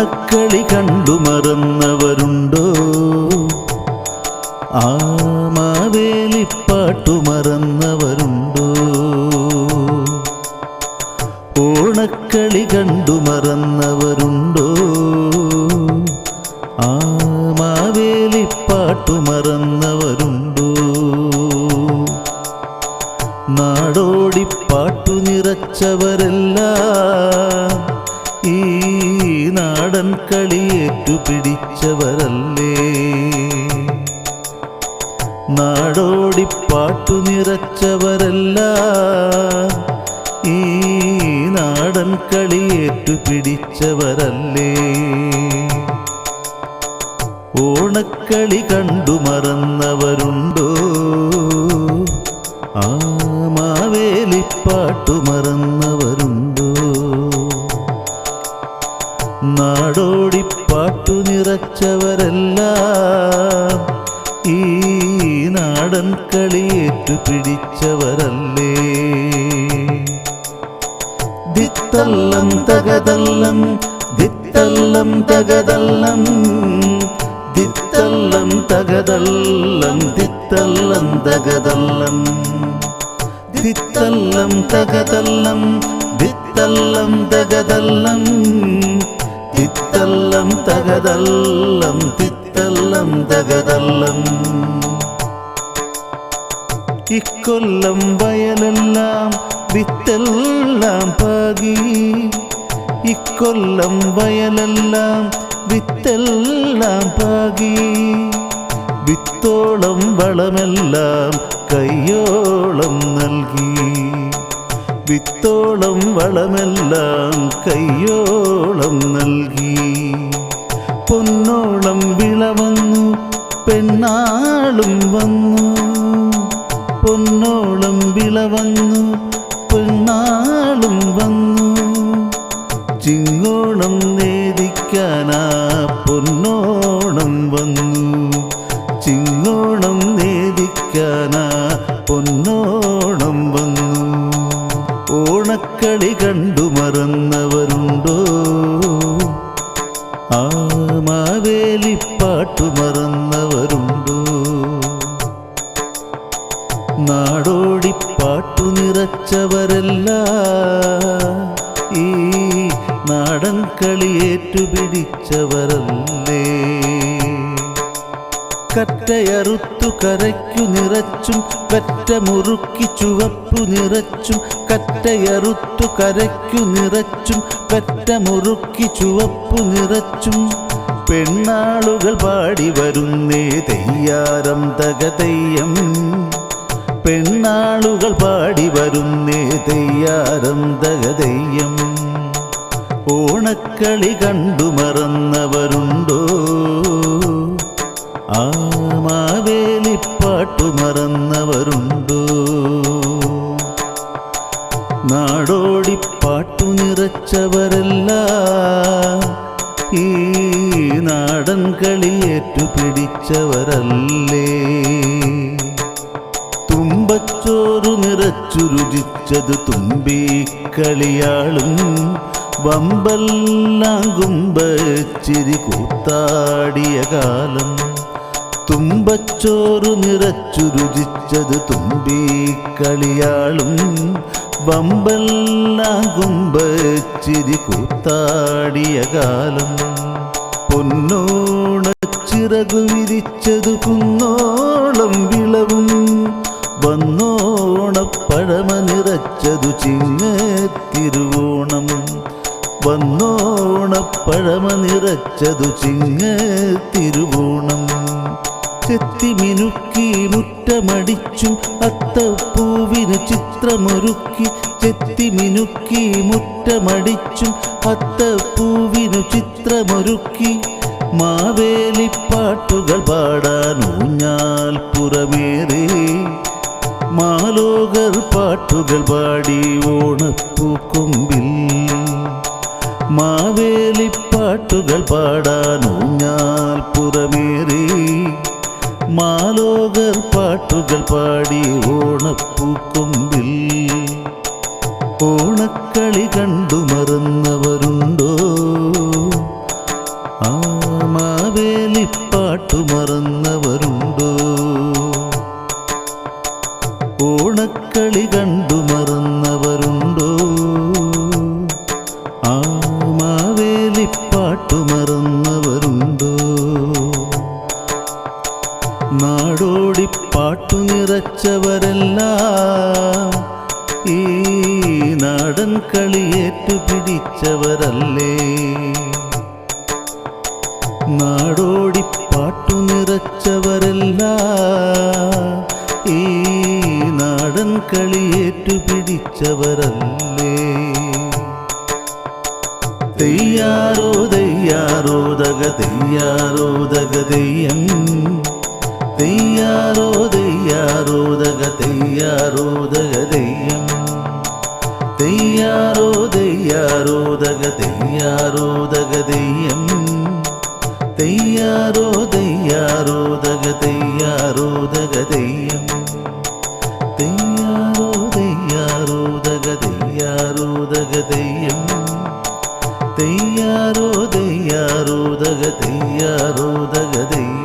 കാണക്കളി കണ്ടു മറന്നവർ നാടൻ കളിയേറ്റു പിടിച്ചവരല്ലേ നാടോടിപ്പാട്ടു നിറച്ചവരല്ല. ഈ നാടൻ കളിയേറ്റു പിടിച്ചവരല്ലേ ഓണക്കളി കണ്ടു മറന്നവരുണ്ടോ? ആ മാവേലിപ്പാട്ടു நாடன் களியேற்று பிடிச்சவரல்லே. தித்தல்லம் தகதல்லம் தித்தல்லம் தகதல்லம் தித்தல்லம் தகதல்லம் தித்தல்லம் தகதல்லம். தித்தல்லம் தகதல்லம் தித்தல்லம் தகதல்லம் தித்தல்லம் தகதல்லம் தித்தல்லம் தகதல்லம். ഇക്കൊല്ലം വയലെല്ലാം വിത്തെല്ലാം പാകി. ഇക്കൊല്ലം വയലെല്ലാം വിത്തെല്ലാം പാകി. വിത്തോളം വളമെല്ലാം കയ്യോളം നൽകി. വിത്തോളം വളമെല്ലാം കയ്യോളം നൽകി. പൊന്നോളം വിളവന്നു പെണ്ണാളും വന്നു. പൊന്നോളം വിളവന്നു പെണ്ണാളും വന്നു. ചിങ്ങോണം നേദിക്കാനാ പൊന്നോണം വന്നു. ചിങ്ങോണം നേദിക്കാനാ പൊന്നോണം വന്നു. ഓണക്കളി കണ്ടു മറന്നവരുണ്ടോ? ആ മാവേലിപ്പാട്ടു മറന്നവരുണ്ടോ? നിറച്ചവരല്ല ഈ നാടൻ കളിയേറ്റു പിടിച്ചവരല്ലേ കറ്റയറുത്തു കരയ്ക്കു നിറച്ചും കറ്റ മുറുക്കി ചുവപ്പു നിറച്ചും കറ്റയറുത്തു കരയ്ക്കു നിറച്ചും കറ്റ മുറുക്കി ചുവപ്പു നിറച്ചും. പെണ്ണാളുകൾ പാടി വരുന്നേ തെയ്യാരം തകതെയ്യം പെണ്ണാളുകൾ പാടി വരുന്നേ തെയ്യാരം തകതെയ്യം ഓണക്കളി കണ്ടു മറന്നവരുണ്ടോ? ആ മാവേലിപ്പാട്ടു മറന്നവരുണ്ടോ? നാടോടിപ്പാട്ടു നിറച്ചവരല്ല ഈ നാടൻ കളിയേറ്റു പിടിച്ചവരല്ലേ? ചോറു നിറച്ചു രുചിച്ചത് തുമ്പി കളിയാളും വമ്പല്ലാങ്കുമ്പച്ചിരി കൂത്താടിയ കാലം. തുമ്പച്ചോറു നിറച്ചു രുചിച്ചത് തുമ്പി കളിയാളും വമ്പല്ലാങ്കുമ്പച്ചിരി കൂത്താടിയ കാലം. പൊന്നോണ ചിറകു വിരിച്ചത് കുന്നോളം വിളവും വന്നോ വന്നോണപ്പഴമ നിറച്ചതു ചിങ്ങത്തിരുവോണം. വന്നോണപ്പഴമ നിറച്ചതു ചിങ്ങത്തിരുവോണം. ചെത്തിമിനുക്കി മുറ്റമടിച്ചു അത്തപ്പൂവിനു ചിത്രമൊരുക്കി. ചെത്തിമിനുക്കി മുറ്റമടിച്ചു അത്തപ്പൂവിനു ചിത്രമൊരുക്കി. മാവേലിപ്പാട്ടുകൾ പാടാൻ ഊഞ്ഞാൽ പുറമേറി മാലോകർ പാട്ടുകൾ പാടി ഓണപ്പൂക്കൊമ്പിൽ. മാവേലിപ്പാട്ടുകൾ പാടാൻ ഊഞ്ഞാൽ പുറമേറി. മാലോകർ പാട്ടുകൾ പാടി ഓണപ്പൂക്കൊമ്പിൽ. ഓണക്കളി കണ്ടു മറന്നവരുണ്ടോ നിറച്ചവരെല്ലാം ഈ നാടൻ കളിയേറ്റു പിടിച്ചവരല്ലേ നാടോടി പാട്ടു നിറച്ചവരെല്ലാം ഈ നാടൻ കളിയേറ്റു പിടിച്ചവരല്ലേ തെയ്യാറോ തെയ്യാറോ തക തെയ്യാറോ തക തെയ്യം. തെയ്യാറോ തെയ്യാറോദക തെയ്യാറോദക തെയ്യം തെയ്യാറോ തെയ്യാറോദക തെയ്യാറോദക തെയ്യം തെയ്യാറോ തെയ്യാറോദക തെയ്യാറോദക തെയ്യം തെയ്യാറോ തെയ്യാറോദക തെയ്യാറോദക തെയ്യം തെയ്യാറോ തെയ്യാറോദക തെയ്യാറോദക തെയ്യം